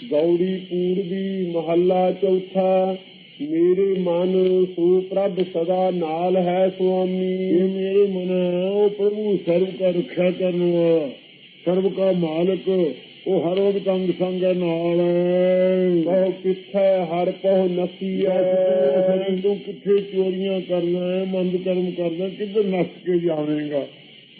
ਗੌੜੀ ਪੂਰਬੀ ਮਹੱਲਾ ਚੌਥਾ ਮੇਰੇ ਮਨ ਸੋ ਪ੍ਰਭ ਸਦਾ ਨਾਲ ਹੈ ਸੁਆਮੀ। ਇਹ ਮੇਰੇ ਮਨ ਉਹ ਪ੍ਰਭੂ ਸਰਬ ਕਾ ਰੱਖਿਆ ਕਰਨ ਵਾਲਾ ਸਰਬ ਕਾ ਮਾਲਕ ਉਹ ਹਰ ਵਕਤ ਅੰਗ ਸੰਗ ਹੈ ਨਾਲ। ਬਹੁ ਕਿੱਥੈ ਹਰ ਪਹੁ ਨਸੀਐ ਸਰੀਰ ਤੋਂ ਕਿੱਥੇ ਚੋਰੀਆਂ ਕਰਨਾ ਹੈ ਮੰਦ ਕਰਮ ਕਰਨਾ ਕਿੱਧਰ ਨੱਸ ਕੇ ਜਾਵੇਂਗਾ?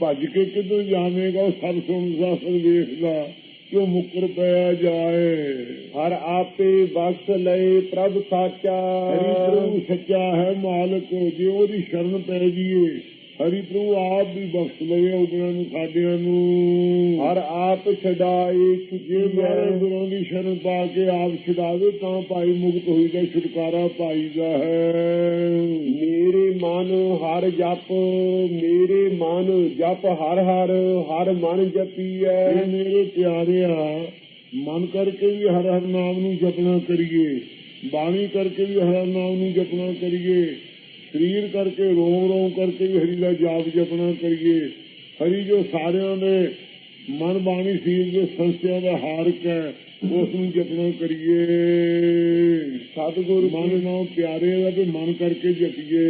ਭੱਜ ਕੇ ਕਿੱਧਰ ਜਾਵੇਂਗਾ ਉਹ ਸਭ ਸੁਣਦਾ ਸਭ ਵੇਖਦਾ ਕਿਉਂ ਮੁਕਰ ਪਿਆ ਜਾਏ, ਹਰ ਆਪੇ ਬਖਸ਼ ਲਏ ਪ੍ਰਭ ਸਾਚਾ। ਹਰੀ ਪ੍ਰਭੂ ਸੱਚਾ ਹੈ ਮਾਲਕ ਜੇ ਉਹਦੀ ਸ਼ਰਨ ਪੈ ਜੀਏ। ਹਰੀ ਪ੍ਰਭੂ ਆਪ ਵੀ ਬਖਸ਼ ਲਏ ਉਹਨਾਂ ਨੂੰ ਸਾਡਿਆਂ ਨੂੰ। ਹਰ ਆਪ ਛਡਾਏ ਜੇ ਮਾਰੇ ਗੁਰਾਂ ਦੀ ਸ਼ਰਨ ਪਾ ਕੇ ਆਪ ਛਡਾਵੇ ਤਾਂ ਭਾਈ ਮੁਕਤ ਹੋਈਦਾ ਛੁਟਕਾਰਾ ਪਾਈਦਾ ਹੈ। ਮੇਰੇ ਮਨ ਹਰ ਜਪ ਮੇਰੇ ਮਨ ਜਪ ਹਰ ਹਰ ਹਰ ਮਨ ਜਪੀਐ ਮੇਰੇ ਪਿਆਰਿਆ ਮਨ ਕਰਕੇ ਵੀ ਹਰ ਹਰ ਨਾਮ ਨੂੰ ਜਪਣਾ ਕਰੀਏ ਬਾਣੀ ਕਰਕੇ ਵੀ ਹਰ ਹਰ ਨਾਮ ਨੂੰ ਜਪਣਾ ਕਰੀਏ। ਸਰੀਰ ਕਰਕੇ ਰੋਮ ਰੋਮ ਕਰਕੇ ਵੀ ਹਰੀ ਦਾ ਜਾਪ ਜਪਣਾ ਕਰੀਏ। ਹਰੀ ਜੋ ਸਾਰਿਆਂ ਦੇ ਮਨ ਬਾਣੀ ਸਰੀਰ ਦੇ ਸੰਸਿਆ ਦਾ ਹਾਰਕ ਹੈ ਉਸ ਨੂੰ ਜਪਣਾ ਕਰੀਏ। ਸਤਿਗੁਰ ਮਨ ਨਾਲ ਪਿਆਰੇ ਦਾ ਤੇ ਮਨ ਕਰਕੇ ਜਪੀਏ।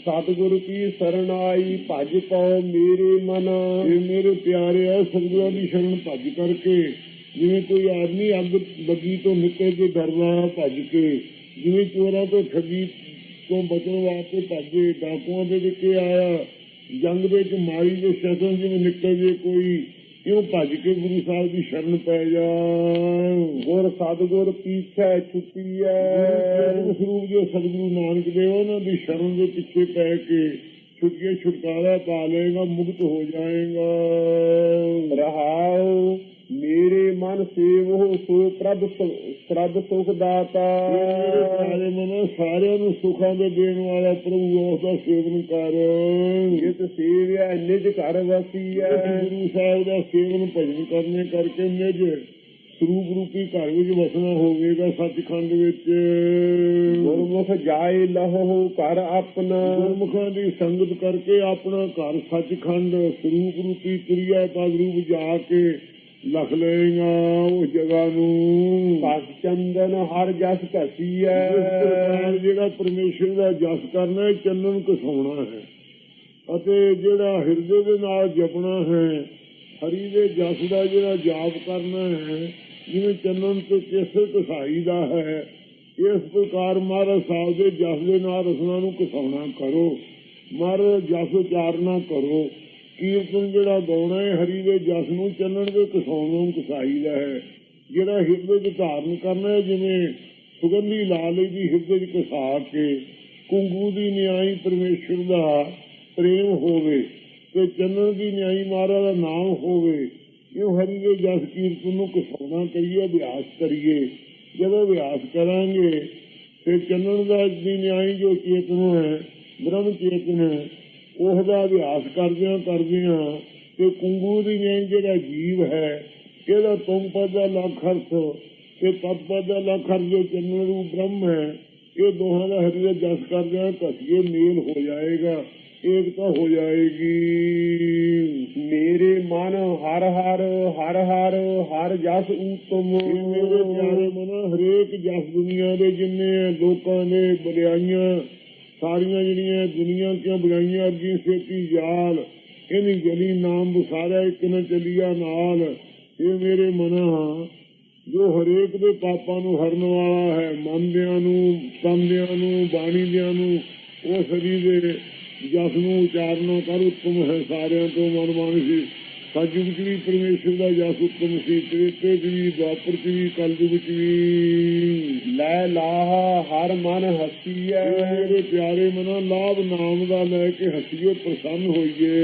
ਸਤਿਗੁਰ ਕੀ ਸਰਣ ਆਈ ਭਜ ਪਉ ਮੇਰੇ ਮਨ। ਇਹ ਮੇਰੇ ਪਿਆਰੇ ਆ ਸਤਿਗੁਰਾਂ ਦੀ ਸ਼ਰਨ ਭੱਜ ਕਰਕੇ। ਜਿਵੇਂ ਕੋਈ ਆਦਮੀ ਅੱਗ ਲੱਗੀ ਤੋਂ ਨਿਕਲ ਕੇ ਡਰਦਾ ਭੱਜ ਕੇ। ਜਿਵੇਂ ਚੋਰਾਂ ਤੋਂ ਠੱਗੀ ਤੋਂ ਬਚਣ ਵਾਸਤੇ ਭੱਜੇ ਡਾਕੂਆਂ ਦੇ ਵਿੱਚ ਆਇਆ। ਜੰਗ ਦੇ ਵਿੱਚ ਮਾਰੀ ਦੇ ਸ਼ਸਨ ਜਿਵੇਂ ਨਿਕਲ ਜੇ ਕੋਈ। ਇਉਂ ਭੱਜ ਕੇ ਗੁਰੂ ਸਾਹਿਬ ਦੀ ਸ਼ਰਨ ਪੈ ਜਾ। ਗੁਰ ਸਤਿਗੁਰ ਪੀਛੈ ਛੁੱਟੀਐ ਗੁਰੂ ਸਰੂਪ ਜੋ ਸਤਿਗੁਰੂ ਨਾਨਕ ਦੇਵ ਉਹਨਾਂ ਦੀ ਸ਼ਰਨ ਦੇ ਪਿੱਛੇ ਪੈ ਕੇ ਛੁੱਟੀਏ ਛੁਟਕਾਰਾ ਪਾ ਲਏਗਾ ਮੁਕਤ ਹੋ ਜਾਏਗਾ। ਸੋ ਪ੍ਰਭ ਸਰਬ ਸੁਖ ਦਾਤਾ ਸਾਰੇ ਮਨ ਸਾਰਿਆਂ ਨੂੰ ਸੁਖਾਂ ਦੇ ਦੇਣ ਵਾਲਾ ਪ੍ਰਭੂ ਉਸ ਦਾ ਸੇਵਨ ਕਰ। ਜਿਤ ਸੇਵਿਆ ਨਿਜ ਘਰ ਵਸੀਐ ਗੁਰੂ ਸਾਹਿਬ ਦਾ ਸੇਵਨ ਭਜਨ ਕਰਨੇ ਕਰਕੇ ਨਿਜ ਸਰੂਪ ਰੂਪੀ ਘਰ ਵਿੱਚ ਵਸਣਾ ਹੋਵੇਗਾ ਸੱਚਖੰਡ ਵਿੱਚ। ਗੁਰਮੁਖ ਜਾਏ ਲਹੋ ਘਰ ਆਪਣਾ। ਗੁਰਮੁਖਾਂ ਦੀ ਸੰਗਤ ਕਰਕੇ ਆਪਣਾ ਘਰ ਸੱਚਖੰਡ ਸਰੂਪ ਰੂਪੀ ਕਿਰਿਆ ਪਦ ਰੂਪ ਜਾ ਕੇ ਲਖ ਲਏਗਾ ਉਹ ਜਗ੍ਹਾ ਨੂੰ। ਭਸ ਚੰਦਨ ਹਰ ਜਸ ਘਸੀਐ। ਪ੍ਰਕਾਰ ਜਿਹੜਾ ਪਰਮੇਸ਼ਰ ਦਾ ਜਸ ਕਰਨਾ ਹੈ ਚੰਨਨ ਕਸਾਉਣਾ ਹੈ। ਅਤੇ ਜਿਹੜਾ ਹਿਰਦੇ ਦੇ ਨਾਲ ਜਪਣਾ ਹੈ ਹਰੀ ਦੇ ਜਸ ਦਾ ਜਿਹੜਾ ਜਾਪ ਕਰਨਾ ਹੈ ਜਿਵੇਂ ਚੰਨਨ ਤੇ ਕੇਸਰ ਕਸਾਈ ਦਾ ਹੈ ਇਸ ਪ੍ਰਕਾਰ ਮਹਾਰਾਜ ਸਾਹਿਬ ਦੇ ਜਸ ਦੇ ਨਾਲ ਰਸਨਾ ਨੂੰ ਕਸਾਉਣਾ ਕਰੋ। ਮਹਾਰਾਜ ਜਸ ਉਚਾਰਨਾ ਕਰੋ। ਕੀਰਤਨ ਜਿਹੜਾ ਗਾਉਣਾ ਹੈ, ਹਰੀ ਦੇ ਜਸ ਨੂੰ ਚੰਨਣ ਦੇ ਕਸਾਉਣ ਨੂੰ ਕਸਾਈਦਾ ਹੈ। ਜਿਹੜਾ ਹਿਰਦੇ 'ਚ ਧਾਰਨ ਕਰਨਾ ਹੈ, ਜਿਵੇਂ ਸੁਗੰਧੀ ਲਾ ਲਈ ਦੀ ਹਿਰਦੇ 'ਚ ਕਸਾ ਕੇ ਕੁੰਗੂ ਦੀ ਨਿਆਈ ਪਰਮੇਸ਼ਰ ਦਾ ਪ੍ਰੇਮ ਹੋਵੇ ਤੇ ਚੰਨਣ ਦੀ ਨਿਆਈ ਮਹਾਰਾਜ ਦਾ ਨਾਮ ਹੋਵੇ ਇਹ ਹਰੀ ਦੇ ਜਸ ਕੀਰਤਨ ਨੂੰ ਕਸਾਉਣਾ ਕਰੀਏ, ਅਭਿਆਸ ਕਰੀਏ। ਜਦੋਂ ਅਭਿਆਸ ਕਰਾਂਗੇ ਤੇ ਚੰਨਣ ਦਾ ਦੀ ਨਿਆਈ ਜੋ ਚੇਤਨ ਹੈ, ਬ੍ਰਹਮ ਚੇਤਨ ਹੈ ਉਸ ਦਾ ਅਭਿਆਸ ਕਰਦਿਆਂ ਕਰਦਿਆਂ ਤੇ ਕੁੰਗੂ ਦੀ ਨਿਆਈ ਜਿਹੜਾ ਜੀਵ ਹੈ ਇਹਦਾ ਤੁਮ ਪਦ ਦਾ ਲੱਖ ਅਰਥ ਤੇ ਤਤ ਪਦ ਦਾ ਲੱਖ ਅਰਥ ਜੋ ਚੰਨਣ ਰੂਪ ਬ੍ਰਹਮ ਹੈ ਇਹ ਦੋਹਾਂ ਦਾ ਹਰੀ ਦਾ ਜਸ ਕਰਦਿਆਂ ਘਸੀਏ ਮੇਲ ਹੋ ਜਾਏਗਾ ਏਕਤਾ ਹੋ ਜਾਏਗੀ। ਮੇਰੇ ਮਨ ਹਰ ਹਰ ਹਰ ਹਰ ਹਰ ਜਸ ਊਤਮ ਮੇਰੇ ਪਿਆਰੇ ਮਨ ਹਰੇਕ ਜਸ ਦੁਨੀਆ ਦੇ ਜਿੰਨੇ ਲੋਕਾਂ ਦੇ ਬੜਾਈਆਂ ਸਾਰੀਆਂ ਜਿਹੜੀਆਂ ਦੁਨੀਆ ਕਿਉਂ ਬੜਾਈਆਂ ਅੱਗੀ ਸੇਤੀ ਜਾਲ ਇਹਨੀ ਜਲੀ ਨਾਮ ਬੁਸਾਰਾ ਇੱਕ ਨਾ ਚੱਲੀਆ ਨਾਲ। ਇਹ ਮੇਰੇ ਮਨਾ, ਜੋ ਹਰੇਕ ਦੇ ਪਾਪਾਂ ਨੂੰ ਹਰਨ ਵਾਲਾ ਹੈ, ਮੰਨਦਿਆਂ ਨੂੰ ਤੰਦਿਆਂ ਨੂੰ, ਬਾਣੀਦਿਆਂ ਨੂੰ, ਉਹ ਸਰੀਰ ਦੇ ਜਸ ਨੂੰ ਉਚਾਰਨਾ ਕਰ ਉਤਮ ਹੈ ਸਾਰਿਆਂ ਤੋਂ ਮਨ ਮਾਨਸੀ ਚ ਵੀ ਪਰਮੇਸ਼ਰ ਦਾ ਜਸ ਉਤਮ ਸੀ ਤ੍ਰੇਤੇ ਚ ਵੀ ਦੁਆਪਰ ਚ ਵੀ। ਕਲਯੁਗ ਚ ਵੀ ਲੈ ਲਾਹ ਹਰ ਮਨ ਹਸੀਐ। ਮੇਰੇ ਪਿਆਰੇ ਮਨੋ ਲਾਭ ਨਾਮ ਦਾ ਲੈ ਕੇ ਹੱਸੀਏ ਪ੍ਰਸੰਨ ਹੋਈਏ।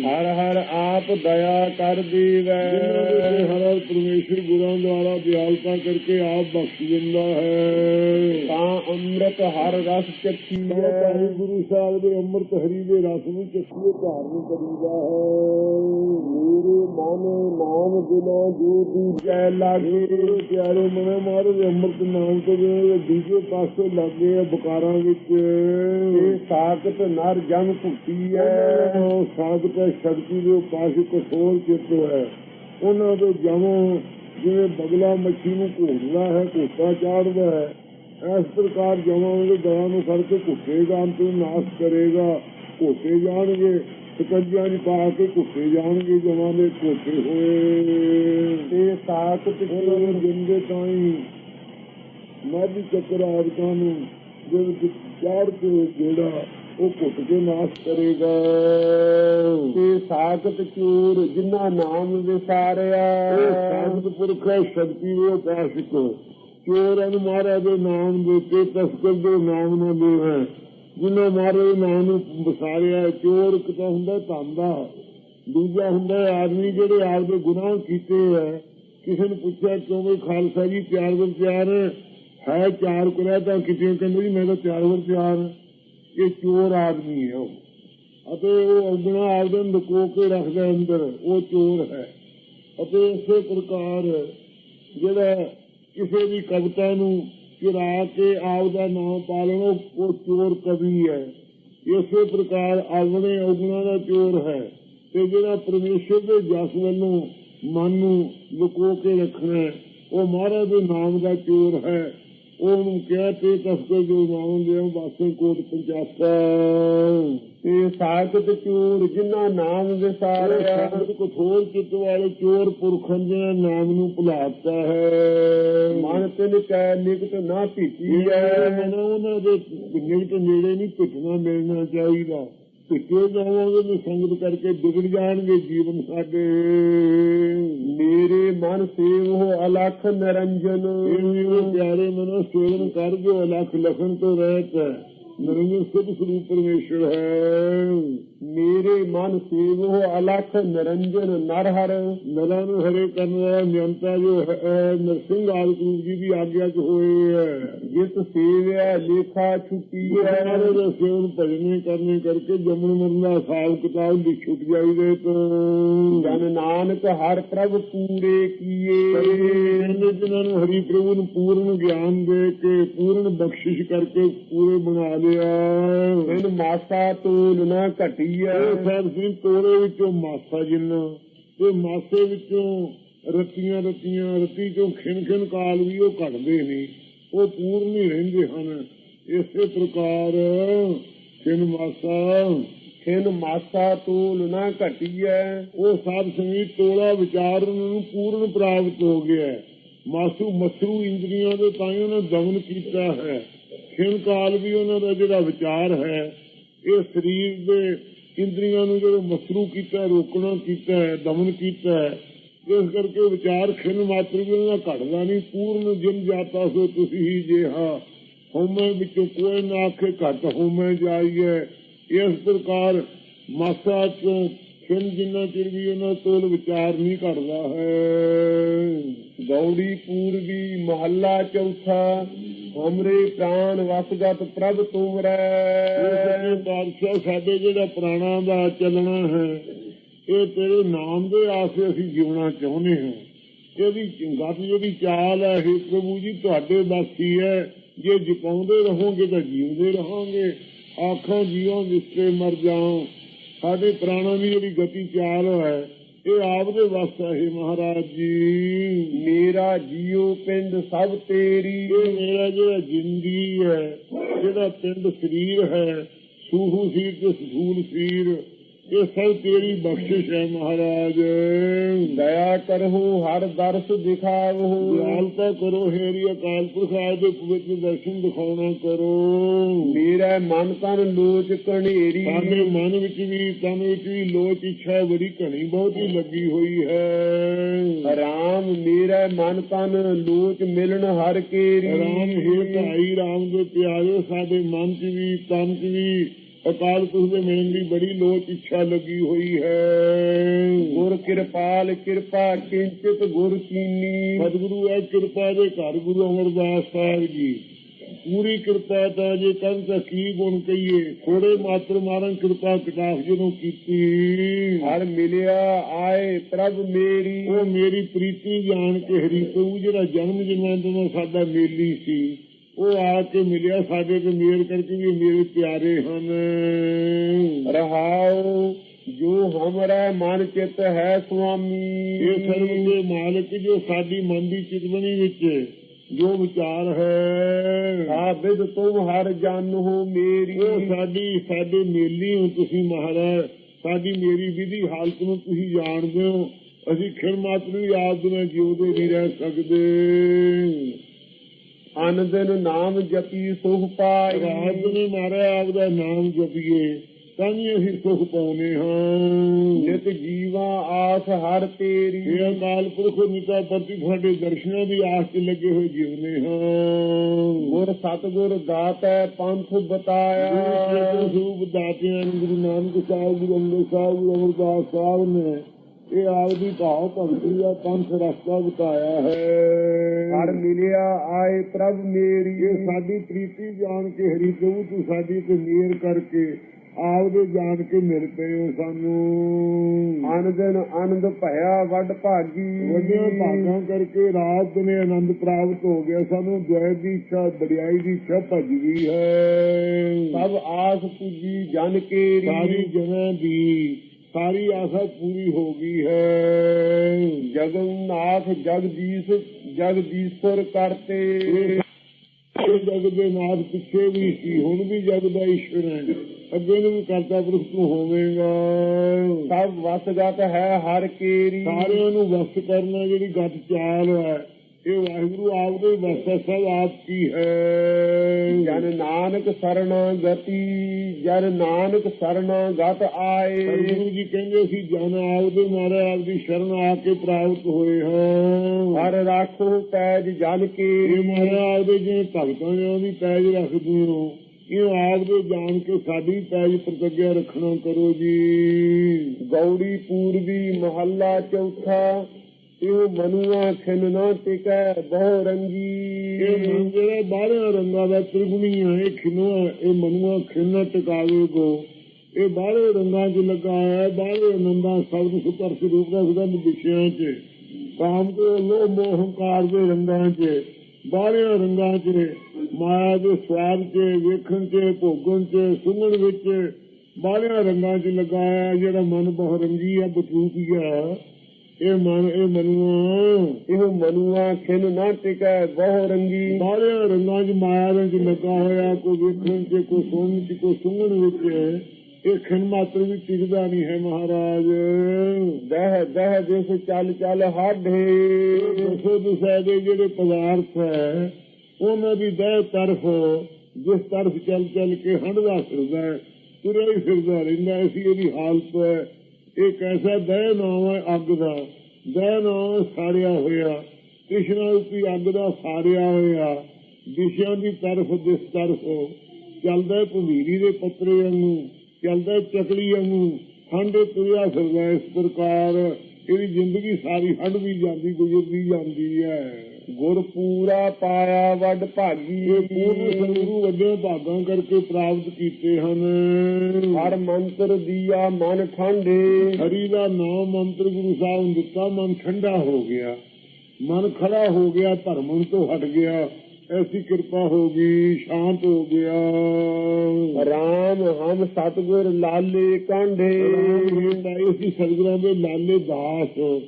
ਹਰ ਹਰ ਆਪ ਦਇਆ ਕਰ ਦੇਵੈ। ਦੇ ਹਰ ਹਰ ਪਰਮੇਸ਼ਰ ਗੁਰਾਂ ਦੁਆਰਾ ਦਿਆਲਤਾ ਕਰਕੇ ਆਪ ਬਖਸ਼ ਦਿੰਦਾ ਹੈ। ਤਾਂ ਅੰਮ੍ਰਿਤ ਹਰ ਰਸ ਚੱਖੀ ਭਾਈ ਗੁਰੂ ਸਾਹਿਬ ਦੇ ਅੰਮ੍ਰਿਤ ਹਰੀ ਦੇ ਰਸ ਨੂੰ ਚੱਖੀਏ ਧਾਰਨ ਕਰੀਦਾ ਹੈ। ਮੇਰੇ ਮਨ ਨਾਮ ਬਿਨਾ ਜੋ ਦੂਜੈ ਲਾਗੇ, ਪਿਆਰੇ ਮਨੋ ਮਾਰੇ ਦੇ ਅੰਮ੍ਰਿਤ ਨਾਮ ਤੋਂ ਜਿਹੜੇ ਦੂਜੇ ਪਾਸੇ ਲੱਗੇ ਆ ਬਕਾਰਾਂ ਵਿੱਚ। ਇਹ ਸਾਖਤ ਨਰ ਜਨ ਭੁੱਟੀਐ ਉਹ ਸਾਧਕ ਸ਼ਕਤੀ ਦੇ ਉਪਾਸਕ ਕਠੋਰ ਚਿੱਤ ਹੈ। ਉਹਨਾਂ ਦੇ ਜਮੋਂ ਜਿਵੇਂ ਬਗਲਾ ਮੱਛੀ ਨੂੰ ਘੋੜਦਾ ਹੈ, ਘੋਟਾ ਚਾੜਦਾ ਹੈ। ਇਸ ਪ੍ਰਕਾਰ ਜਮਾਂ ਦੇ ਦਰਾਂ ਨੂੰ ਫੜ ਘੁੱਟੇਗਾ ਅੰਤ ਨੂੰ ਨਾਸ਼ ਕਰੇਗਾ। ਘੋਟੇ ਜਾਣਗੇ। ਸਕੰਜਾਂ ਦੀ ਪਾ ਕੇ ਘੁੱਟੇ ਜਾਣਗੇ ਜਮਾਂ ਦੇ ਘੋਟੇ ਹੋਏ। ਤੇ ਸਾਖਤ ਉਹਨਾਂ ਦੇ ਦਿਨ ਦੇ ਤਾਈ ਮਾਝੀ ਚੱਕਰ ਆਦਿਕਾਂ ਨੂੰ ਜਦ ਚਾੜ ਕੇ ਜਿਹੜਾ ਉਹ ਘੁੱਟ ਕੇ ਨਾਸ਼ ਕਰੇਗਾ। ਤੇ ਸਾਖਤ ਚੂਰ ਜਿਨ੍ਹਾਂ ਨਾਮ ਵਿਸਾਰਿਆ। ਸਾਧਕ ਪੁਰਖ ਸ਼ਕਤੀ ਦੇ ਉਪਾਸਕ ਚੋਰਾਂ ਮਹਾਰਾਜ ਦੇ ਨਾਮ ਦੇ ਤੇ ਤਸਕਰ ਦੇ ਨਾਮ ਨਾਲ ਦੇ ਹੈ। ਜਿਨ੍ਹਾਂ ਮਹਾਰਾਜ ਦੇ ਨੂੰ ਵਸਾਰਿਆ, ਚੋਰ ਇੱਕ ਹੁੰਦਾ ਧਨ ਦੂਜਾ ਹੁੰਦਾ ਆਦਮੀ ਜਿਹੜੇ ਆਪਦੇ ਗੁਨਾਹ ਕੀਤੇ ਹੈ, ਕਿਸੇ ਨੂੰ ਪੁੱਛਿਆ, ਕਿਉਂ ਵੀ ਖਾਲਸਾ ਜੀ ਤਿਆਰ ਵਰ ਤਿਆਰ ਹੈ? ਚਾਰ ਕਰਿਆ ਤਾਂ ਕਿਤੇ ਕਹਿੰਦੇ ਜੀ, ਮੈਂ ਤਾਂ ਤਿਆਰ ਵਰ ਤਿਆਰ ਇਹ ਚੋਰ ਆਦਮੀ ਹੈ ਉਹ। ਅਤੇ ਉਹ ਔਗਣਾ ਆਪਦੇ ਨੂੰ ਲੁਕੋ ਕੇ ਰੱਖਦਾ ਅੰਦਰ, ਉਹ ਚੋਰ ਹੈ। ਅਤੇ ਇਸੇ ਪ੍ਰਕਾਰ ਜਿਹੜਾ ਕਿਸੇ ਦੀ ਕਵਿਤਾ ਨੂੰ ਚੁਰਾ ਕੇ ਆਪ ਦਾ ਨਾਮ ਪਾਲਣ ਉਹ- ਚੋਰ ਕਵੀ ਹੈ। ਇਸੇ ਪ੍ਰਕਾਰ ਆਪਣੇ ਔਗਣਾ ਦਾ ਚੋਰ ਹੈ ਤੇ ਜਿਹੜਾ ਪਰਮੇਸ਼ਰ ਦੇ ਜਸ ਵੱਲੋਂ ਮਨ ਨੂੰ ਲੁਕੋ ਕੇ ਰੱਖਣਾ, ਉਹ ਮਹਾਰਾਜ ਦੇ ਨਾਮ ਦਾ ਚੋਰ ਹੈ। ਉਹਨੂੰ ਕਿਹਾ ਤੇ ਤਸਕਰ ਜੋ ਨਾਮ ਦੇ ਵਾਸੇ ਕੋਟ 85 ਤੇ ਸਾਖਤ ਚੂਰ ਜਿਨ੍ਹਾਂ ਨਾਮ ਵਿਸਾਰਿਆ। ਸਾਧ ਕਠੋਰ ਚਿੱਤ ਵਾਲੇ ਚੋਰ ਪੁਰਖਾਂ ਦੇ ਨਾਮ ਨੂੰ ਭੁਲਾਤਾ ਹੈ। ਮਨ ਤਿਨ ਕੈ ਨਿਕਟ ਨਾ ਭੀਤੀ ਇਹ ਹੈ। ਮਨ ਉਹਨਾਂ ਦੇ ਨਿਕਟ ਨੇੜੇ ਨਹੀਂ ਭਿੱਟਣਾ ਮਿਲਣਾ ਚਾਹੀਦਾ। ਭਿੱਟੇ ਜਾਵਾਂਗੇ ਨੇ ਸੰਗਤ ਕਰਕੇ ਵਿਗੜ ਜਾਣਗੇ ਜੀਵਨ ਸਾਡੇ। ਮੇਰੇ ਮਨ ਸੇਵ ਅਲਖ ਨਿਰੰਜਨ। ਇਹ ਪਿਆਰੇ ਮਨੋ ਸੇਵਨ ਕਰ ਜੋ ਅਲਖ ਲਖਨ ਤੋਂ ਰਹਿਤ ਹੈ। ਨਿਰੰਜਨ ਸਿੱਧ ਸਰੂਪ ਪਰਮੇਸ਼ਰ ਹੈ। ਮੇਰੇ ਮਨ ਸੇਵ ਅਲਖ, ਨਿਰੰਜਨ ਨਰ ਹਰ ਨਰਾਂ ਨੂੰ ਹਰੇ ਕਰਨ ਵਾਲਾ ਨਿਯੰਤਾ ਜੋ ਨਰਸਿੰਘ ਆਦਿ ਰੂਪ ਜੀ ਦੀ ਆਗਿਆ ਚ ਹੋਏ ਹੈ। ਜਿਸ ਸੇਵਿਆ, ਲੇਖਾ, ਛੁੱਟੀ ਹੈ ਸਾਰੇ ਸੇਵਨ ਭਜਨੇ ਕਰਨੇ ਕਰਕੇ ਜਮਨ ਮਰਨ ਦਾ ਸਾਲ ਕਿਤਾਬ ਦੀ ਛੁੱਟ ਜਾਈਦੇ ਤੋਂ। ਜਨ ਨਾਨਕ ਹਰ ਪ੍ਰਭ ਪੂਰੇ ਕੀਏ। ਕਹਿੰਦੇ ਜਿਨ੍ਹਾਂ ਨੂੰ ਹਰੀ ਪ੍ਰਭੂ ਨੂੰ ਪੂਰਨ ਗਿਆਨ ਦੇ ਕੇ, ਪੂਰਨ ਬਖਸ਼ਿਸ਼ ਕਰਕੇ ਪੂਰੇ ਬਣਾ ਲਿਆ ਬਿਨ ਮਾਸਾ ਤੋਲ ਨਾ ਘਟੀ ਇਹ ਸਾਹਿਬ ਸਿੰਘ ਤੋੜੇ ਵਿੱਚੋਂ ਮਾਸਾ ਜਿੰਨਾ ਤੇ ਮਾਸੇ ਵਿੱਚੋਂ ਰਤੀਆਂ ਰਤੀਆਂ ਰਤੀ ਚੋਂ ਖਿਣ ਖਿਣ ਕਾਲ ਵੀ ਉਹ ਘਟਦੇ ਨਹੀਂ ਉਹ ਪੂਰਨ ਹੀ ਰਹਿੰਦੇ ਹਨ। ਇਸੇ ਪ੍ਰਕਾਰ ਖਿਣ ਮਾਸਾ ਖਿਨ ਮਾਸਾ ਤੋਲ ਨਾ ਘਟੀ ਹੈ ਉਹ ਸਾਧ ਸੰਗੀਤ ਤੋਲਾ ਵਿਚਾਰ ਨੂੰ ਪੂਰਨ ਪ੍ਰਾਪਤ ਹੋ ਗਿਆ। ਮਾਸੂ ਮਸਰੂ ਇੰਦਰੀਆਂ ਦੇ ਤਾਂ ਉਹਨੇ ਦਮਨ ਕੀਤਾ ਹੈ। ਖਿਣ ਕਾਲ ਵੀ ਉਹਨਾਂ ਦਾ ਜਿਹੜਾ ਵਿਚਾਰ ਹੈ ਇਹ ਸਰੀਰ ਦੇ ਇੰਦਰੀਆਂ ਨੂੰ ਜਦੋਂ ਮਸਰੂ ਕੀਤਾ ਹੈ, ਰੋਕਣਾ ਕੀਤਾ ਹੈ ਦਮਨ ਕੀਤਾ ਹੈ ਇਸ ਕਰਕੇ ਵਿਚਾਰ ਖਿਣ ਮਾਤਰ ਵੀ ਉਹਨਾਂ ਦਾ ਘਟਦਾ ਨਹੀਂ ਪੂਰਨ ਜਿਨ ਜਾਤਾ ਸੋ ਤੁਸੀਂ ਹੀ ਜਿਹਾ ਹਉਮੈ ਵਿੱਚੋਂ ਕੋਈ ਨਾ ਆਖੇ ਘਟ ਹਉਮੈ ਜਾਈਏ। ਇਸ ਪ੍ਰਕਾਰ ਮਾਸਾ ਚੋਂ ਖਿਣ ਜਿੰਨਾ ਚਿਰ ਵੀ ਉਹਨਾਂ ਤੋਲ ਵਿਚਾਰ ਨਹੀਂ ਘਟਦਾ ਹੈ। ਗੌੜੀ ਪੂਰਬੀ ਮਹੱਲਾ ਚੌਥਾ ਹਮਰੇ ਪ੍ਰਾਨ ਵਸਗਤ ਪ੍ਰਭ ਇਹ ਸੱਚੇ ਬਾਦਸ਼ਾਹ ਸਾਡੇ ਜਿਹੜਾ ਪ੍ਰਾਣਾ ਦਾ ਚੱਲਣਾ ਹੈ, ਇਹ ਤੇਰੇ ਨਾਮ ਦੇ ਆਸੇ ਅਸੀਂ ਜਿਉਣਾ ਚਾਹੁੰਦੇ ਹਾਂ। ਇਹਦੀ ਗੱਤ ਜਿਹੜੀ ਚਾਲ ਹੈ ਹੇ ਪ੍ਰਭੂ ਜੀ ਤੁਹਾਡੇ ਦਾਸੀ ਹੈ। ਜੇ ਜਪਾਉਂਦੇ ਰਹੋਗੇ ਤਾਂ ਜੀਉਂਦੇ ਰਹਾਂਗੇ। ਆਖੋ ਜੀਵਾਂ ਵਿਸਤੇ ਮਰ ਜਾਓ ਸਾਡੇ ਪ੍ਰਾਣਾਂ ਦੀ ਜਿਹੜੀ ਗਤੀ ਚਾਲ ਹੈ ਇਹ ਆਪ ਦੇ ਵਸ ਹੈ ਮਹਾਰਾਜ ਜੀ। ਮੇਰਾ ਜੀਉ ਪਿੰਡ ਸਭ ਤੇਰੀ। ਇਹ ਮੇਰਾ ਜਿਹੜਾ ਜਿੰਦਗੀ ਹੈ, ਜਿਹੜਾ ਪਿੰਡ ਸਰੀਰ ਹੈ, ਸੂਹੂ ਸੀਰ ਤੇ ਸੂਲ ਸੀਰ। ਇਹ ਸਭ ਤੇਰੀ ਬਖਸ਼ਿਸ਼ ਹੈ ਮਹਾਰਾਜ। ਦਇਆ ਕਰਹੁ ਹਰ ਦਰਸ ਦਿਖਾਵਹੁ। ਦਿਆਲਤਾ ਕਰੋ ਹੇਰੀ ਅਕਾਲ ਪੁਰਖ ਆਏ ਦੇ ਪਵਿੱਤਰ ਦਰਸ਼ਨ ਦਿਖਾਉਣਾ ਕਰੋ। ਮੇਰਾ ਮਨ ਤਨ ਲੋਚ ਕਣੇਰੀ ਸਾਡੇ ਮਨ ਵਿੱਚ ਵੀ ਤਨ ਵਿੱਚ ਵੀ ਲੋਚ ਇੱਛਾ ਬੜੀ ਘਣੀ ਬਹੁਤ ਹੀ ਲੱਗੀ ਹੋਈ ਹੈ। ਰਾਮ ਮੇਰਾ ਮਨ ਤਨ ਲੋਚ ਮਿਲਣ ਹਰ ਕੇਰੀ। ਰਾਮ ਹੀ ਭਾਈ ਰਾਮ ਦੇ ਪਿਆਰੇ ਸਾਡੇ ਮਨ 'ਚ ਵੀ ਤਨ 'ਚ ਵੀ ਅਕਾਲ ਪੁਰਖ ਦੇ ਮਿਲਣ ਦੀ ਬੜੀ ਲੋਚ ਇੱਛਾ ਲੱਗੀ ਹੋਈ ਹੈ। ਗੁਰ ਕਿਰਪਾਲ, ਕਿਰਪਾ ਕਿੰਚਿਤ ਗੁਰ ਕੀਨੀ। ਸਤਿਗੁਰੂ ਹੈ, ਕਿਰਪਾ ਦੇ ਘਰ ਗੁਰੂ ਅਮਰਦਾਸ ਸਾਹਿਬ ਜੀ। ਪੂਰੀ ਕਿਰਪਾ ਤਾਂ ਜੇ ਕੰਨ ਤਾਂ ਕੀ ਗੁਣ ਕਹੀਏ। ਥੋੜੇ ਮਾਤਰ ਮਾਰਨ ਕਿਰਪਾ ਕਟਾਫ ਜਿਹਨੂੰ ਕੀਤੀ। ਹਰ ਮਿਲਿਆ ਆਏ ਪ੍ਰਭ ਮੇਰੀ। ਉਹ ਮੇਰੀ ਪ੍ਰੀਤੀ ਜਾਣ ਕੇ ਹਰੀ ਪ੍ਰਭੂ ਜਿਹੜਾ ਜਨਮ ਜਨਮਾਂਤ ਦਾ ਸਾਡਾ ਮੇਲੀ ਸੀ। ਉਹ ਆ ਕੇ ਮਿਲਿਆ ਸਾਡੇ ਤੇ ਮੇਰ ਕਰਕੇ ਵੀ ਮੇਰੇ ਪਿਆਰੇ ਹਨ। ਰਹਾਉ ਜੋ ਹਮਰਾ ਮਨ ਚਿਤ ਹੈ ਸੁਆਮੀ। ਇਹ ਸਰਬ ਦੇ ਮਾਲਕ ਜੋ ਸਾਡੀ ਮਨ ਦੀ ਚਿਤਵਣੀ ਵਿੱਚ ਜੋ ਵਿਚਾਰ ਹੈ। ਸਾਬਿਦ ਤੁਮ ਹਰ ਜਨ ਹੋ ਮੇਰੀ। ਉਹ ਸਾਡੀ ਸਾਡੇ ਮੇਲੀ ਹੋ ਤੁਸੀਂ ਮਹਾਰਾਜ। ਸਾਡੀ ਮੇਰੀ ਵਿਧੀ ਹਾਲਤ ਨੂੰ ਤੁਸੀਂ ਜਾਣਦੇ ਹੋ। ਅਸੀਂ ਖਿਰ ਮਾਤਰ ਆਪ ਦੇ ਜਿਉਦੇ ਨਹੀਂ ਰਹਿ ਸਕਦੇ। ਅਨ ਦਿਨ ਨਾਮ ਜਪੀ ਸੁਖ ਪਾਈ ਰਾਤ ਨੇ ਮਾਰਿਆ ਆਪ ਦਾ ਨਾਮ ਜਪੀਏ ਤਾਂ ਹੀ ਅਸੀਂ ਸੁਖ ਪਾਉਨੇ ਹਾਂ। ਨਿਤ ਜੀਵਾ ਆਸ ਹਰ ਤੇਰੀ। ਇਹ ਅਕਾਲ ਪੁਰਖ ਨਿਤਾ ਪ੍ਰਤੀ ਤੁਹਾਡੇ ਦਰਸ਼ਨਾਂ ਦੀ ਆਸ ਚ ਲੱਗੇ ਹੋਏ ਜੀਵਨੇ ਹਾਂ। ਗੁਰ ਸਤਗੁਰ ਦਾਤੈ ਪੰਥ ਬਤਾਇਆ। ਗੁਰੂ ਸਰੂਪ ਦਾਤਿਆਂ ਨੂੰ ਗੁਰੂ ਨਾਨਕ ਸਾਹਿਬ ਗੁਰੂ ਅੰਗਦ ਸਾਹਿਬ ਗੁਰੂ ਅਮਰਦਾਸ ਸਾਹਿਬ ਨੇ ਇਹ ਆਪਦੀ ਭਾਵ ਭਗਤੀ ਦਾ ਪੰਥ ਰਸਤਾ ਬਤਾਇਆ ਹੈ। ਹਰ ਮਿਲਿਆ ਆਏ ਪ੍ਰਭ ਮੇਰੀ ਇਹ ਸਾਡੀ ਪ੍ਰੀਤੀ ਜਾਣ ਕੇ ਹਰੀ ਪ੍ਰਭੂ ਤੂੰ ਸਾਡੀ ਤੇ ਮਿਹਰ ਕਰਕੇ ਆਪਦੇ ਜਾਣ ਕੇ ਮਿਲ ਪਏ ਹੋ ਸਾਨੂੰ। ਅਨ ਦਿਨ ਆਨੰਦ ਭਇਆ ਵੱਡ ਭਾਗੀ। ਵੱਡੀਆਂ ਭਾਗਾਂ ਕਰਕੇ ਰਾਤ ਦਿਨੇ ਆਨੰਦ ਪ੍ਰਾਪਤ ਹੋ ਗਿਆ। ਸਾਨੂੰ ਦੁਆਇ ਦੀ ਇੱਛਾ ਦਰਿਆਈ ਦੀ ਇੱਛਾ ਭੱਜ ਗਈ ਹੈ। ਸਭ ਆਸ ਪੂਜੀ ਜਨ ਕੇਰੀ। ਸਾਰੀ ਜਨਾਂ ਦੀ ਸਾਰੀ ਆਸਾ ਪੂਰੀ ਹੋ ਗਈ ਹੈ। ਜਗਨਨਾਥ ਜਗਦੀਸ਼ ਜਗਦੀਸ਼ਵਰ ਕਰਤੇ। ਜਗ ਦੇ ਨਾਥ ਪਿੱਛੇ ਵੀ ਸੀ, ਹੁਣ ਵੀ ਜਗ ਦਾ ਈਸ਼ਵਰ ਹੈ। ਅੱਗੇ ਨੂੰ ਵੀ ਕਰਤਾ ਪੁਰਖ ਤੂੰ ਹੋਵੇਂਗਾ। ਸਭ ਵਸਗਤ ਹੈ ਹਰ ਕੇਰੀ। ਸਾਰਿਆਂ ਨੂੰ ਵਸ ਕਰਨਾ ਜਿਹੜੀ ਗੱਤ ਚਾਲ ਹੈ। ਇਹ ਵਾਹਿਗੁਰੂ ਆਪ ਦੇ ਵਸ ਸਭ ਆਪ ਕੀ ਹੈ। ਜਨ ਨਾਨਕ ਸਰਣਾ ਗਤੀ ਜਨ ਨਾਨਕ ਸਰਣਾ ਗਤ ਆਏ। ਗੁਰੂ ਜੀ ਕਹਿੰਦੇ ਸੀ ਜਨ ਆਪ ਦੇ ਮਾਰੇ ਆਪ ਦੀ ਸ਼ਰਨ ਆ ਕੇ ਪ੍ਰਾਪਤ ਹੋਏ ਹਾਂ ਹਰ ਰਾਖੋ ਪੈਜ ਜਨ ਇਹ ਕੇ। ਮਾਰੇ ਆਪ ਦੇ ਜਿਵੇਂ ਭਗਤਾਂ ਨੇ ਦੀ ਪੈਜ ਰੱਖਦੇ ਹੋ ਇਹ ਆਪ ਦੇ ਜਾਣ ਕੇ ਸਾਡੀ ਪੈਜ ਪ੍ਰਤੱਗਿਆ ਰੱਖਣਾ ਕਰੋ ਜੀ। ਗੌੜੀ ਪੂਰਬੀ ਮਹੱਲਾ ਚੌਥਾ ਇਹ ਮਨੁਆ ਖਿਨ ਨਾ ਟਿਕੈ, ਬਹੁ ਰੰਗੀ। ਇਹ ਮਨ ਜਿਹੜਾ ਬਾਹਰ ਰੰਗਾਂ ਦਾ ਤ੍ਰਿਗੁਣੀ ਹੈ ਇਹ ਖਿਨਵਾ ਇਹ ਮਨੁਆ ਖਿਨ ਟਿਕਾਵੇ ਕੋ। ਇਹ ਬਾਹਰੇ ਰੰਗਾਂ 'ਚ ਲੱਗਾ ਹੈ ਬਾਹਰੇ ਆਨੰਦਾਂ ਸ਼ਬਦ ਸੁਤਰ ਸਰੂਪ ਦਾ ਸੁਗੰਧ ਵਿਸ਼ਿਆਂ 'ਚ। ਕਾਮ ਕੋ ਲੋਭ, ਮੋਹ, ਹੰਕਾਰ ਦੇ ਰੰਗਾਂ 'ਚ, ਬਾਹਰੇ ਰੰਗਾਂ 'ਚ, ਮਾਇਆ ਦੇ ਸਵਾਦ 'ਚ, ਵੇਖਣ 'ਚ, ਭੋਗਣ 'ਚ ਸੁਣਨ ਵਿੱਚ ਬਾਹਰੇ ਰੰਗਾਂ 'ਚ ਲੱਗਾ ਹੈ ਜਿਹੜਾ ਮਨ ਬਹੁ ਰੰਗੀ ਹੈ ਬਤੂਤੀਆ ਇਹ ਮਨ, ਇਹ ਮਨੁਆ ਇਹ ਮਨੁਆ ਖਿਨ ਨਾ ਟਿਕੈ, ਬਹੁ ਰੰਗੀ। ਸਾਰੇ ਰੰਗਾਂ 'ਚ ਮਾਇਆ ਵਿੱਚ ਲੱਗਾ ਹੋਇਆ, ਕੋਈ ਵੇਖਣ 'ਚ, ਕੋਈ ਸੁਣਨ 'ਚ, ਕੋਈ ਸੁਣਨ ਵਿੱਚ। ਇਹ ਖਿਨ ਮਾਤਰ ਵੀ ਟਿਕਦਾ ਨਹੀਂ ਹੈ ਮਹਾਰਾਜ। ਦਹ ਦਹ ਜਿਸ ਚੱਲ ਚੱਲ ਹਾਢੇ ਦਸੋ ਦਸੈ ਦੇ ਜਿਹੜੇ ਪਦਾਰਥ ਹੈ, ਉਹਨਾਂ ਦੀ ਦਹਿ ਤਰਫ, ਜਿਸ ਤਰਫ ਚੱਲ ਚੱਲ ਕੇ ਹੰਡਦਾ ਫਿਰਦਾ ਹੈ, ਤੁਰਿਆ ਹੀ ਫਿਰਦਾ ਰਹਿੰਦਾ ਐਸੀ ਇਹਦੀ ਹਾਲਤ ਹੈ। ਇਹ ਕੈਸਾ ਦਹਿ ਨਾਮ ਹੈ ਅੱਗ ਦਾ। ਦਹਿ ਨਾਮ ਸਾੜਿਆ ਹੋਇਆ। ਕ੍ਰਿਸ਼ਨ ਰੂਪੀ ਅੱਗ ਦਾ ਸਾਰਿਆ ਹੋਇਆ? ਦਿਸ਼ਿਆਂ ਦੀ ਤਰਫ ਦਿਸ ਤਰਫ ਚੱਲਦਾ ਭਵੀਰੀ ਦੇ ਪੱਤਰੇ ਵਾਂਗੂ, ਚੱਲਦਾ ਚੱਕਲੀ ਵਾਂਗੂ ਹੰਡੇ ਤੁਰਿਆ ਫਿਰਦਾ ਇਸ ਪ੍ਰਕਾਰ। ਇਹਦੀ ਜ਼ਿੰਦਗੀ ਸਾਰੀ ਹੰਡ ਵੀ ਜਾਂਦੀ, ਗੁਜ਼ਰਦੀ ਜਾਂਦੀ ਹੈ। ਗੁਰ ਪੂਰਾ ਪਾਇਆ ਵੱਡ ਭਾਗੀ ਇਹ ਪੂਰਨ ਸੰਗਰੂ ਵੱਡੇ ਭਾਗਾਂ ਕਰਕੇ ਪ੍ਰਾਪਤ ਕੀਤੇ ਹਨ। ਹਰ ਮੰਤਰ ਦੀਆ ਮਨ ਠੰਡੇ ਹਰੀ ਦਾ ਨਾਮ ਮੰਤਰ ਗੁਰੂ ਸਾਹਿਬ ਨੇ ਦਿੱਤਾ ਮਨ ਠੰਡਾ ਹੋ ਗਿਆ। ਮਨ ਖੜਾ ਹੋ ਗਿਆ ਭਰਮਣ ਤੋਂ ਹਟ ਗਿਆ। ਐਸੀ ਕਿਰਪਾ ਹੋ ਗਈ ਸ਼ਾਂਤ ਹੋ ਗਿਆ। ਰਾਮ ਹਮ ਸਤਗੁਰ ਲਾਲੇ ਕਾਂਢੇ। ਇਸੀ ਸਤਿਗੁਰਾਂ ਦੇ ਲਾਲੇ ਦਾਸ।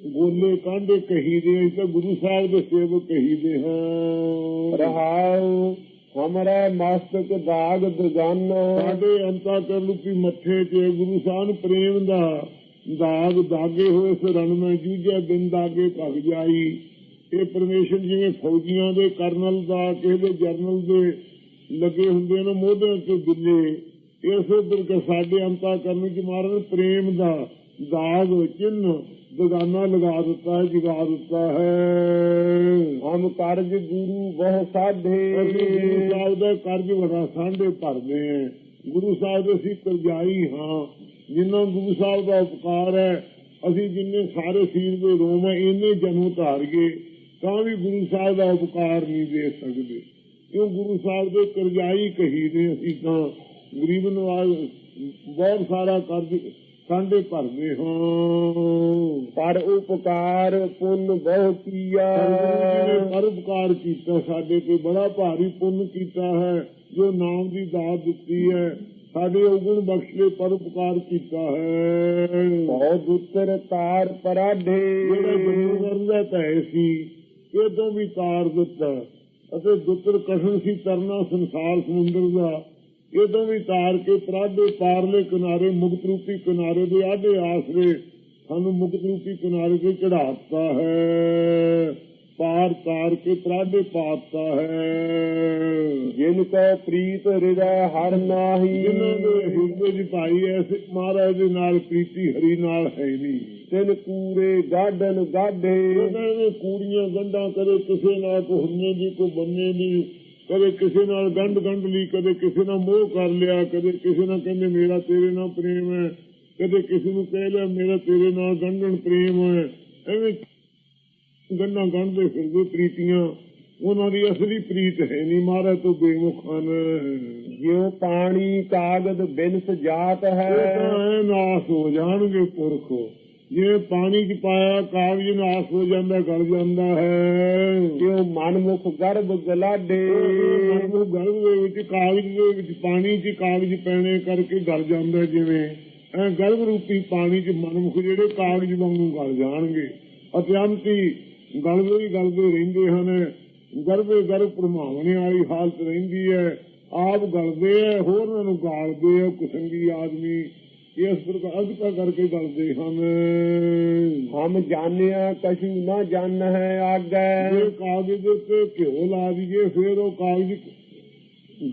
ਗੋਲੇ ਕਾਂਢੇ ਕਹੀ ਦੇ ਤਾਂ ਗੁਰੂ ਸਾਹਿਬ ਦੇ ਸੇਵਕ ਕਹੀ ਦੇ ਹਾਂ ਰਹਾਉ ਹਮਰਾ ਮਸਤਕ ਦਾਗ ਦਗਾਨਾ ਸਾਡੇ ਅੰਤਾ ਕਰ ਲੁਪੀ ਮੱਥੇ ਤੇ ਗੁਰੂ ਸਾਹਿਬ ਨੂੰ ਪ੍ਰੇਮ ਦਾ ਦਾਗ ਦਾਗੇ ਹੋਏ ਇਸ ਰਣ ਮੈਂ ਜੂਝੇ ਬਿਨ ਦਾਗੇ ਭਗ ਜਾਈ। ਇਹ ਪਰਮੇਸ਼ਰ ਜਿਵੇਂ ਫੌਜੀਆਂ ਦੇ ਕਰਨਲ ਦਾ ਕਿਸੇ ਦੇ ਜਰਨਲ ਦੇ ਲੱਗੇ ਹੁੰਦੇ ਨੇ ਮੋਢਿਆਂ ਤੇ ਬਿੱਲੇ ਇਸੇ ਤਰ੍ਹਾਂ ਸਾਡੇ ਅੰਤਾ ਕਰਨ ਚ ਮਾਰਨ ਪ੍ਰੇਮ ਦਾ ਦਾਗ ਚਿੰਨ ਬਗਾਨਾ ਲਗਾ ਦਿੱਤਾ ਹੈ ਜਗਾ ਦਿੱਤਾ ਹੈ। ਹਮ ਕਰਜ ਗੁਰੂ ਬਹੁ ਸਾਧੇ। ਅਸੀਂ ਗੁਰੂ ਸਾਹਿਬ ਦਾ ਕਰਜ਼ ਬੜਾ ਸਾਂਢੇ ਭਰਦੇ ਹਾਂ। ਗੁਰੂ ਸਾਹਿਬ ਦੇ ਅਸੀਂ ਕਰਜ਼ਾਈ ਹਾਂ। ਜਿਨ੍ਹਾਂ ਗੁਰੂ ਸਾਹਿਬ ਦਾ ਉਪਕਾਰ ਹੈ ਅਸੀਂ ਜਿੰਨੇ ਸਾਰੇ ਸੀਰ ਦੇ ਰੋਮ ਹੈ ਇੰਨੇ ਜਨਮ ਧਾਰੀਏ ਤਾਂ ਵੀ ਗੁਰੂ ਸਾਹਿਬ ਦਾ ਉਪਕਾਰ ਨਹੀਂ ਦੇ ਸਕਦੇ। ਕਿਉਂ ਗੁਰੂ ਸਾਹਿਬ ਦੇ ਕਰਜ਼ਾਈ ਕਹੀ ਨੇ ਅਸੀਂ ਤਾਂ ਗਰੀਬ ਨਵਾਜ਼ ਬਹੁਤ ਸਾਰਾ ਕਰਜ਼ ਸਾਂਢੇ ਭਰਦੇ ਹਾਂ। ਪਰ ਉਪਕਾਰ ਪੁੰਨ ਬਹੁ ਕੀਆ। ਨੇ ਪਰਉਪਕਾਰ ਕੀਤਾ ਸਾਡੇ ਤੇ ਬੜਾ ਭਾਰੀ ਪੁੰਨ ਕੀਤਾ ਹੈ ਜੋ ਨਾਮ ਦੀ ਦਾਤ ਦਿੱਤੀ ਹੈ। ਸਾਡੇ ਔਗਣ ਬਖਸ਼ ਪਰਉਪਕਾਰ ਕੀਤਾ ਹੈ। ਬਹੁਤ ਉਤਰ ਤਾਰ ਪਰਾਢੇ ਜਿਹੜਾ ਜਮੂਗਰ ਦਾ ਭੈ ਸੀ ਇਹ ਤੋਂ ਵੀ ਤਾਰ ਦਿੱਤਾ। ਅਤੇ ਦੁੱਤਰ ਕਸਮ ਸੀ ਤਰਨਾ ਸੰਸਾਰ ਸਮੁੰਦਰ ਦਾ। ਤੋਂ ਵੀ ਤਾਰ ਕੇ ਪ੍ਰਾਡੇ ਪਾਰਲੇ ਕਿਨਾਰੇ ਮੁਕਤ ਰੂਪੀ ਕਿਨਾਰੇ ਦੇ ਆਡੇ ਆਸਰੇ ਸਾਨੂੰ ਮੁਕਤ ਰੂਪੀ ਕਿਨਾਰੇ ਤੇ ਚੜਾਤਾ ਹੈ। ਪਾਰ ਤਾਰ ਕੇ ਪ੍ਰਾਡੇ ਪਾਤਾ ਹੈ। ਜਿਨ ਕੋ ਪ੍ਰੀਤ ਹਿਰਦੈ ਹਰ ਨਾਹੀ। ਜਿਨ੍ਹਾਂ ਦੇ ਹਿਰਦੇ ਦੀ ਭਾਈ ਐਸੇ ਮਹਾਰਾਜ ਦੇ ਨਾਲ ਪ੍ਰੀਤੀ ਹਰੀ ਨਾਲ ਹੈ ਨਹੀਂ। ਤਿਨ ਕੂਰੇ ਗਾਡਨ ਗਾਢੇ। ਉਹਨਾਂ ਨੇ ਕੂੜੀਆਂ ਗੰਢਾਂ ਕਦੇ ਕਿਸੇ ਨਾਲ ਕੋ ਹੁੰਨੇ ਦੀ ਕੋ ਬੰਨੇ ਦੀ ਕਦੇ ਕਿਸੇ ਨਾਲ ਗੰਢ ਗੰਢ ਲਈ ਕਦੇ ਕਿਸੇ ਨਾਲ ਮੋਹ ਕਰ ਲਿਆ ਕਦੇ ਕਿਸੇ ਨਾਲ ਕਹਿੰਦੇ ਮੇਰਾ ਤੇਰੇ ਨਾਲ ਪ੍ਰੇਮ ਹੈ। ਕਦੇ ਕਿਸੇ ਨੂੰ ਕਹਿ ਲਿਆ ਮੇਰਾ ਤੇਰੇ ਨਾਲ ਗੰਢਣ ਪ੍ਰੇਮ ਹੈ। ਐਵੇਂ ਗੰਢਾਂ ਗੰਢਦੇ ਫਿਰਦੇ ਪ੍ਰੀਤੀਆਂ। ਉਹਨਾਂ ਦੀ ਅਸਲੀ ਪ੍ਰੀਤ ਹੈ ਨਹੀਂ ਮਹਾਰਾਜ ਤੋਂ ਬੇਮੁਖ ਹਨ। ਜਿਉ ਪਾਣੀ ਕਾਗਦ ਬਿਨਸ ਜਾਤ ਇਹ ਹੈ ਤਾਂ ਐ ਨਾਸ ਹੋ ਜਾਣਗੇ ਪੁਰਖੋ। ਜਿਵੇਂ ਪਾਣੀ ਚ ਪਾਇਆ ਕਾਗਜ਼ ਨਾਸ ਹੋ ਜਾਂਦਾ ਗਲ ਜਾਂਦਾ ਹੈ। ਜਿਉ ਮਨਮੁਖ ਗਰਭ ਗਲਾਡੇ। ਉਹ ਗਰਭ ਦੇ ਵਿੱਚ ਕਾਗਜ਼ ਦੇ ਵਿੱਚ ਪਾਣੀ 'ਚ ਕਾਗਜ਼ ਪੈਣੇ ਕਰਕੇ ਗਲ ਜਾਂਦਾ ਜਿਵੇਂ। ਐ ਗਰਭ ਰੂਪੀ ਪਾਣੀ 'ਚ ਮਨਮੁਖ ਜਿਹੜੇ ਕਾਗਜ਼ ਵਾਂਗੂ ਗਲ ਜਾਣਗੇ। ਅਤਿਅੰਤੀ ਗਲਦੇ ਹੀ ਗਲਦੇ ਰਹਿੰਦੇ ਹਨ। ਗਰਭੇ ਗਰਭ ਪ੍ਰਮਾਵਣੇ ਵਾਲੀ ਹਾਲਤ ਰਹਿੰਦੀ ਹੈ। ਆਪ ਗਲਦੇ ਐ ਹੋਰਾਂ ਨੂੰ ਗਾਲਦੇ ਐ ਕੁਸੰਗੀ ਆਦਮੀ। ਇਸ ਪ੍ਰਕਾਰ ਅਧਿਕਾ ਕਰਕੇ ਗਲਦੇ ਹਨ। ਹਮ ਜਾਣਿਆ ਕਛੂ ਨਾ ਜਾਣ ਹੈ ਆਗੈ। ਜੇ ਕਾਗਜ਼ ਦੇ ਉੱਤੇ ਘਿਓ ਲਾ ਦਈਏ ਫਿਰ ਉਹ ਕਾਗਜ਼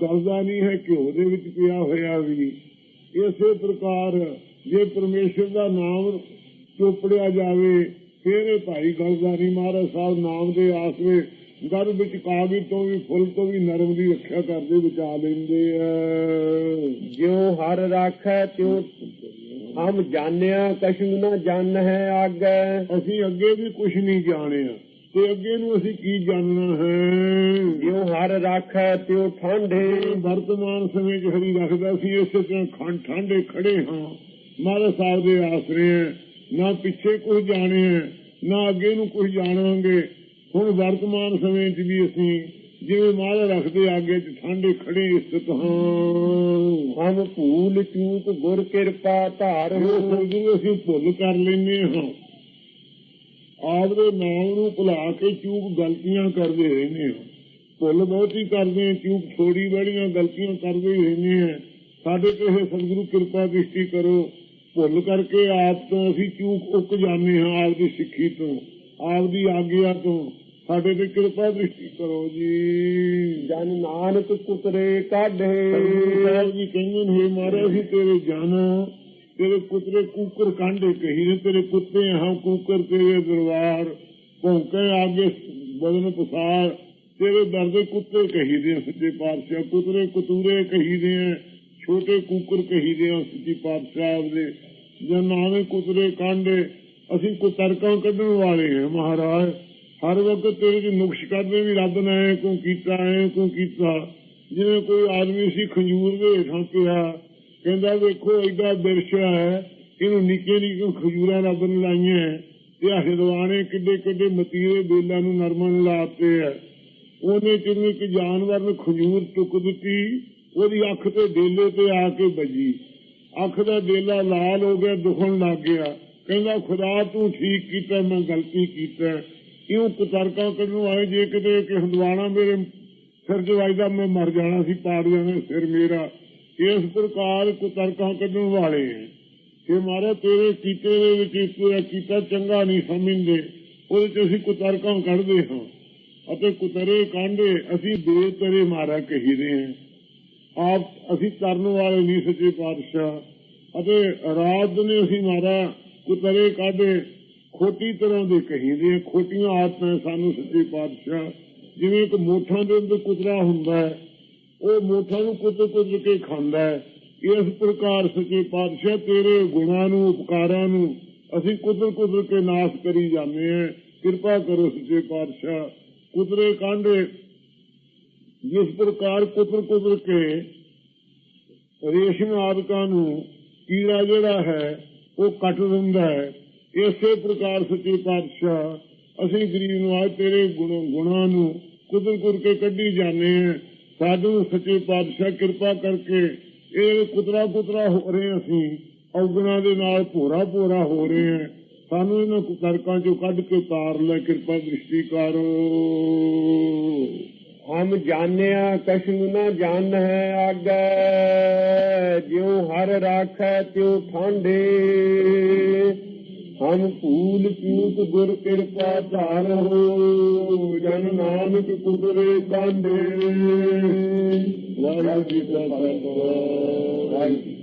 ਗਲਦਾ ਨਹੀਂ ਹੈ ਘਿਓ ਦੇ ਵਿੱਚ ਪਿਆ ਹੋਇਆ ਵੀ। ਇਸੇ ਪ੍ਰਕਾਰ ਜੇ ਪਰਮੇਸ਼ਰ ਦਾ ਨਾਮ ਚੋਪੜਿਆ ਜਾਵੇ ਫਿਰ ਇਹ ਭਾਈ ਗਲਦਾ ਨਹੀਂ। ਮਹਾਰਾਜ ਸਾਹਿਬ ਨਾਮ ਦੇ ਆਸਰੇ ਗਰਭ ਵਿੱਚ ਕਾਗਜ਼ ਤੋਂ ਵੀ ਫੁੱਲ ਤੋਂ ਵੀ ਨਰਮ ਦੀ ਰੱਖਿਆ ਕਰਦੇ ਬਚਾ ਲੈਂਦੇ ਆ। ਜਿਉ ਹਰ ਰਾਖੈ ਤਿਉ ਹਮ ਜਾਣਿਆ ਕਛੂ ਨਾ ਜਾਣ ਹੈ ਆਗੈ। ਅਸੀਂ ਅੱਗੇ ਵੀ ਕੁਝ ਨਹੀਂ ਜਾਣਿਆ ਤੇ ਅੱਗੇ ਨੂੰ ਅਸੀਂ ਕੀ ਜਾਣਨਾ ਹੈ? ਜਿਉ ਹਰ ਰਾਖੈ ਤਿਉ ਠਾਂਢੇ। ਵਰਤਮਾਨ ਸਮੇਂ 'ਚ ਹਰੀ ਰੱਖਦਾ ਸੀ ਇਸੇ ਤਰ੍ਹਾਂ ਖੰਡ ਠਾਂਡੇ ਖੜੇ ਹਾਂ। ਮਹਾਰਾਜ ਸਾਹਿਬ ਦੇ ਆਸਰੇ ਨਾ ਪਿੱਛੇ ਕੁਝ ਜਾਣੇ ਨਾ ਅੱਗੇ ਨੂੰ ਕੁਝ ਜਾਣਾਂਗੇ। ਹੁਣ ਵਰਤਮਾਨ ਸਮੇਂ 'ਚ ਵੀ ਅਸੀਂ ਜਿਵੇਂ ਮਹਾਰਾਜ ਰੱਖਦੇ ਆਗੇ 'ਚ ਠਾਂਡੇ ਖੜੇ ਸਥਿਤ ਹਾਂ ਹਮ ਭੂਲ ਚੂਕ ਗੁਰ ਕਿਰਪਾ ਧਾਰ। ਉਹ ਸਤਿਗੁਰੂ ਅਸੀਂ ਭੁੱਲ ਕਰ ਲੈਨੇ ਹਾਂ। ਆਪ ਦੇ ਨਾਮ ਨੂੰ ਭੁਲਾ ਕੇ ਚੂਕ ਗਲਤੀਆਂ ਕਰਦੇ ਰਹਿੰਦੇ ਹਾਂ। ਭੁੱਲ ਬਹੁਤੀ ਕਰਦੇ ਹਾਂ ਚੂਕ ਥੋੜੀ ਬੜੀਆਂ ਗਲਤੀਆਂ ਕਰਦੇ ਹੀ ਰਹਿੰਦੇ ਹਾਂ। ਸਾਡੇ ਤੇ ਇਹ ਸਤਿਗੁਰੂ ਕਿਰਪਾ ਦ੍ਰਿਸ਼ਟੀ ਕਰੋ। ਭੁੱਲ ਕਰਕੇ ਆਪ ਤੋਂ ਅਸੀਂ ਚੂਕ ਉੱਕ ਜਾਂਦੇ ਹਾਂ ਆਪ ਦੀ ਸਿੱਖੀ ਤੋਂ ਆਪ ਦੀ ਆਗਿਆ ਤੋਂ। ਸਾਡੇ ਤੇ ਕਿਰਪਾ ਦ੍ਰਿਸ਼ਟੀ ਕਰੋ ਜੀ। ਜਨ ਨਾਨਕ ਕੁਤਰੇ ਕਾਢੇ। ਸਾਹਿਬ ਜੀ ਕਹਿੰਦੇ ਨੇ "ਹੇ ਮਹਾਰਾਜ ਅਸੀਂ ਤੇਰੇ ਜਾਨੋ ਤੇਰੇ ਕੁਤਰੇ ਕੂਕਰ ਕਾਂਡੇ ਕਹੀ ਨੇ ਤੇਰੇ ਕੁੱਤੇ ਹਾਂ ਕੂਕਰ ਤੇਰੇ ਦਰਬਾਰ। ਭੌਂਕੇ ਆਗੇ ਬਦਨ ਪਸਾਰ। ਤੇਰੇ ਦਰ ਦੇ ਕੁੱਤੇ ਕਹੀ ਦੇ ਸੱਚੇ ਪਾਤਸ਼ਾਹ। ਕੁਤਰੇ ਕਤੂਰੇ ਕਹੀ ਦੇ ਆ ਛੋਟੇ ਕੂਕਰ ਕਹੀ ਦੇ ਆ ਸੱਚੇ ਪਾਤਸ਼ਾਹ ਦੇ। ਜਨ ਨਾਵੇਂ ਕੁਤਰੇ ਕਾਂਡੇ ਅਸੀਂ ਕੁਤਰਕਾਂ ਕੱਢਣ ਵਾਲੇ ਹਾਂ ਮਹਾਰਾਜ। ਹਰ ਵਕਤ ਤੇਰੇ ਚ ਨੁਕਸ਼ ਕਰਦੇ ਵੀ ਰੱਬ ਨੇ ਕਿਉਂ ਕੀਤਾ, ਐ ਕਿਉਂ ਕੀਤਾ? ਜਿਵੇਂ ਕੋਈ ਆਦਮੀ ਸੀ ਖੰਜੂਰ ਦੇ ਹੇਠਾਂ ਪਿਆ, ਕਹਿੰਦਾ ਵੇਖੋ ਐਡਾ ਬਿਰਛਾ ਹੈ, ਇਹਨੂੰ ਨਿੱਕੇ ਨਿੱਕੇ ਖਜੂਰਾਂ ਰੱਬ ਨੇ ਲਾਈਆਂ ਤੇ ਆਹ ਹਿਦਵਾਣੇ ਕਿੱਡੇ ਕਿੱਡੇ ਮਤੀਰੇ ਬੇਲਾਂ ਨੂੰ ਨਰਮਨ ਲਾਤੇ ਆ ਉਹਨੇ ਕਿੰਨੇ ਕਿ ਜਾਨਵਰ ਨੂੰ ਖਜੂਰ ਚੁੱਕ ਦਿੱਤੀ, ਉਹਦੀ ਅੱਖ ਤੇ ਡੇਲੇ ਤੇ ਆ ਕੇ ਵੱਜੀ। ਅੱਖ ਦਾ ਡੇਲਾ ਲਾਲ ਹੋ ਗਿਆ, ਦੁਖਣ ਲੱਗ ਗਿਆ। ਕਹਿੰਦਾ, ਖੁਦਾ, ਤੂੰ ਠੀਕ ਕੀਤਾ, ਮੈਂ ਗਲਤੀ ਕੀਤਾ ਇਉਂ ਕੁਤਰਕਾਂ ਕੱਢਣ ਆਏ ਜੇ ਕਿਤੇ ਕਿ ਹੰਦਵਾਣਾ ਮੇਰੇ ਸਿਰ 'ਚ ਵੱਜਦਾ, ਮੈਂ ਮਰ ਜਾਣਾ ਸੀ ਪਾੜ ਜਾਣਾ ਸਿਰ ਮੇਰਾ। ਇਸ ਪ੍ਰਕਾਰ ਕੁਤਰਕਾਂ ਕੱਢਣ ਵਾਲੇ ਕਿ ਮਾਰਾ ਤੇਰੇ ਕੀਤੇ ਦੇ ਵਿੱਚ ਇਸ ਤਰ੍ਹਾਂ ਕੀਤਾ, ਚੰਗਾ ਨਹੀਂ ਸਮਝਦੇ, ਉਹਦੇ 'ਚ ਅਸੀਂ ਕੁਤਰਕਾਂ ਕੱਢਦੇ ਹਾਂ। ਅਤੇ ਕੁਤਰੇ ਕਾਂਡੇ ਅਸੀਂ ਬੇਤਰੇ ਮਾਰਾ ਕਹੀਦੇ ਹਾਂ। ਆਪ ਅਸੀਂ ਕਰਨ ਵਾਲੇ ਨਹੀਂ ਸੱਚੇ ਪਾਤਸ਼ਾਹ। ਅਤੇ ਰਾਤ ਨੇ ਅਸੀਂ ਮਾਰਾ ਕੁਤਰੇ ਕਾਢੇ ਖੋਟੀ ਤਰ੍ਹਾਂ ਦੇ ਕਹੀਦੇ ਆ, ਖੋਟੀਆਂ ਆਦਤਾਂ ਸਾਨੂੰ ਸੱਚੇ ਪਾਤਸ਼ਾਹ, ਜਿਵੇਂ ਕਿ ਮੋਠਾਂ ਦੇ ਅੰਦਰ ਕੁਤਰਾ ਹੁੰਦਾ ਹੈ, ਉਹ ਮੋਠਾਂ ਨੂੰ ਕੁੱਤੇ ਕੁੱਤੇ ਕੇ ਖਾਂਦਾ ਹੈ। ਇਸ ਪ੍ਰਕਾਰ ਸੱਚੇ ਪਾਤਸ਼ਾਹ ਤੇਰੇ ਗੁਣਾਂ ਨੂੰ, ਉਪਕਾਰਾਂ ਨੂੰ ਅਸੀਂ ਕੁਦਰ ਕੁਦਰ ਕੇ ਨਾਸ਼ ਕਰੀ ਜਾਂਦੇ ਹਾਂ। ਕਿਰਪਾ ਕਰੋ ਸੱਚੇ ਪਾਤਸ਼ਾਹ ਕੁਦਰੇ ਕਾਂਡੇ, ਜਿਸ ਪ੍ਰਕਾਰ ਕੁਦਰ ਕੁਦਰ ਕੇ ਰੇਸ਼ਮ ਆਦਿਕਾਂ ਨੂੰ ਕੀੜਾ ਜਿਹੜਾ ਹੈ, ਉਹ ਕੱਟ ਦਿੰਦਾ ਹੈ। ਇਸੇ ਪ੍ਰਕਾਰ ਸੱਚੇ ਪਾਤਸ਼ਾਹ, ਅਸੀਂ ਗਰੀਬ ਨੂੰ ਆ ਤੇਰੇ ਗੁਣਾਂ ਨੂੰ ਕੁਦਰ ਕੁਦਰ ਕੇ ਕੱਢੀ ਜਾਂਦੇ ਹਾਂ। ਸਾਧੂ ਸੱਚੇ ਪਾਤਸ਼ਾਹ, ਕਿਰਪਾ ਕਰਕੇ ਇਹ ਕੁਤਰਾ ਕੁਤਰਾ ਹੋ ਰਹੇ ਅਸੀਂ। ਔਗਣਾ ਦੇ ਨਾਲ ਭੋਰਾ ਭੋਰਾ ਹੋ ਰਹੇ ਹਾਂ। ਸਾਨੂੰ ਇਹਨਾਂ ਕੁਤਰਕਾਂ ਚੋਂ ਕੱਢ ਕੇ ਤਾਰ ਲੈ, ਕਿਰਪਾ ਦ੍ਰਿਸ਼ਟੀ ਕਰ। ਹਮ ਜਾਣਿਆ ਕਛੂ ਨ ਜਾਣ ਹੈ ਆਗੇ, ਜਿਉ ਹਰ ਰਾਖੈ ਤਿਉ ਠਾਂਡੇ ਹਮ ਫੂਲ ਪੀਤ ਗੁਰ ਕਿਰਪਾ ਧਾਰੋ ਜਨ ਨਾਨਕ ਕੁਦਰੇ ਕਾਂਡੇ ਵਾਹਿਗੁਰੂ ਜੀ ਕਾ ਖਾਲਸਾ, ਵਾਹਿਗੁਰੂ